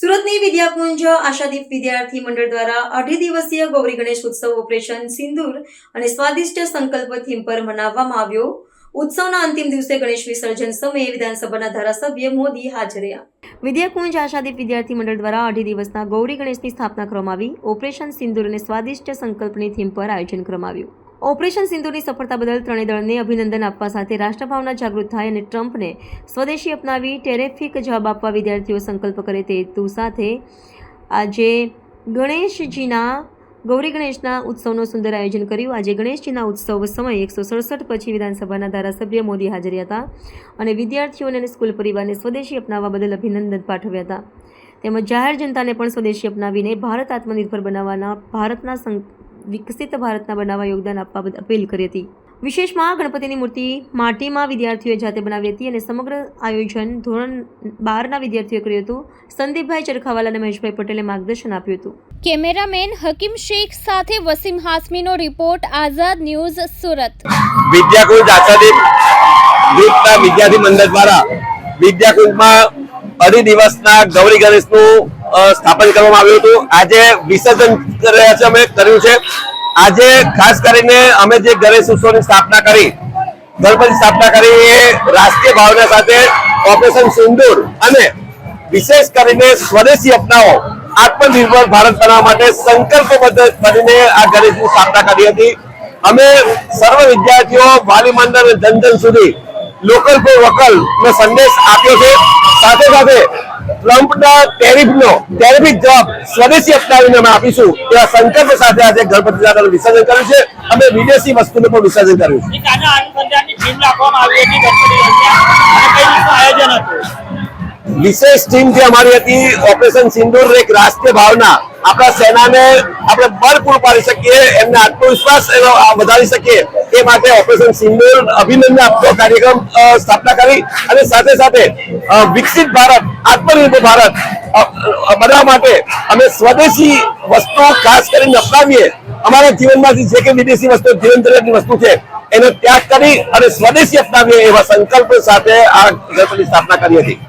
સુરતની વિદ્યાકુંજ આશાદીપ વિદ્યાર્થી મંડળ દ્વારા અઢી દિવસીય ગૌરી ગણેશ ઉત્સવ ઓપરેશન સિંદૂર અને સ્વાદિષ્ટ સંકલ્પ થીમ પર મનાવવામાં આવ્યો. ઉત્સવના અંતિમ દિવસે ગણેશ વિસર્જન સમયે વિધાનસભાના ધારાસભ્ય મોદી હાજર રહ્યા. વિદ્યાકુંજ આશાદીપ વિદ્યાર્થી મંડળ દ્વારા અઢી દિવસના ગૌરી ગણેશની સ્થાપના કરવામાં આવી. ઓપરેશન સિંદૂર અને સ્વાદિષ્ટ સંકલ્પની થીમ પર આયોજન કરવામાં આવ્યું. ઓપરેશન સિંધુની સફળતા બદલ ત્રણેય દળને અભિનંદન આપવા સાથે રાષ્ટ્રભાવના જાગૃત થાય અને ટ્રમ્પને સ્વદેશી અપનાવી ટેરેફિક જવાબ આપવા વિદ્યાર્થીઓ સંકલ્પ કરે તે હેતુ સાથે આજે ગણેશજીના, ગૌરી ગણેશના ઉત્સવનું સુંદર આયોજન કર્યું. આજે ગણેશજીના ઉત્સવ સમયે એકસો સડસઠ પછી વિધાનસભાના ધારાસભ્ય મોદી હાજર હતા અને વિદ્યાર્થીઓને અને સ્કૂલ પરિવારને સ્વદેશી અપનાવવા બદલ અભિનંદન પાઠવ્યા હતા. તેમજ જાહેર જનતાને પણ સ્વદેશી અપનાવીને ભારત આત્મનિર્ભર બનાવવાના ભારતના સં- વિકસિત ભારતના બનાવવા યોગદાન આપવા બદલ અપીલ કરી હતી. વિશેષમાં ગણપતિની મૂર્તિ માટીમાં વિદ્યાર્થીઓએ જાતે બનાવી હતી અને સમગ્ર આયોજન ધોરણ બારના વિદ્યાર્થીઓએ કર્યું હતું. સંદીપભાઈ ચરખાવાલા અને મહેશભાઈ પટેલે માર્ગદર્શન આપ્યું હતું. કેમેરામેન હકીમ શેખ સાથે વસીમ હાસમીનો રિપોર્ટ આઝાદ ન્યૂઝ સુરત. વિદ્યાકુંજ આચાર્ય ગ્રુપના વિદ્યાર્થી મંડળ દ્વારા વિદ્યાકુંજમાં અઢી દિવસના ગૌરી ગણેશનું સ્થાપન કરવામાં આવ્યું હતું. આજે વિસર્જન અમે, કર્યું છે. આજે ખાસ કરીને અમે જે ગણેશ ઉત્સવની સ્થાપના કરી, ગણપતિ સ્થાપના કરી એ રાષ્ટ્રીય ભાવના સાથે ઓપરેશન સિંદૂર અને વિશેષ કરીને સ્વદેશી અપનાવો, આત્મનિર્ભર ભારત બનાવવા માટે સંકલ્પબદ્ધ કરીને આ ગણેશની સ્થાપના કરી હતી. અમે સર્વ વિદ્યાર્થીઓ, વાલી મંડળ જન જન સુધી લોકલ ફોર વકલ નો સંદેશ આપ્યો છે. સાથે સાથે ટ્રમ્પના ટેરિફનો ટેરિફિક જવાબ સ્વદેશી અપનાવીને અમે આપીશું એવા સંકલ્પ સાથે આજે ગણપતિ દાદાનું વિસર્જન કર્યું છે. અમે વિદેશી વસ્તુનું પણ વિસર્જન કર્યું છે. વિશેષ ટીમ જે અમારી હતી ઓપરેશન સિંદૂર એક રાષ્ટ્રીય ભાવના. આપણા સેનાને આપણે બળ પૂરું પાડી શકીએ એમને આત્મવિશ્વાસ એનો વધારી શકીએ. એ માટે ઓપરેશન સિંદૂર અભિનંદન આપતો કાર્યક્રમ સ્થાપના કરી અને સાથે સાથે વિકસિત ભારત આત્મનિર્ભર ભારત અ, માટે અમે સ્વદેશી વસ્તુ ખાસ કરીને અપનાવીએ. અમારા જીવનમાંથી જે કે વિદેશી વસ્તુ જીવન જરૂરિયાતની વસ્તુ છે એનો ત્યાગ કરી અને સ્વદેશી અપનાવીએ એવા સંકલ્પ સાથે આ ગણપતિ સ્થાપના કરી હતી.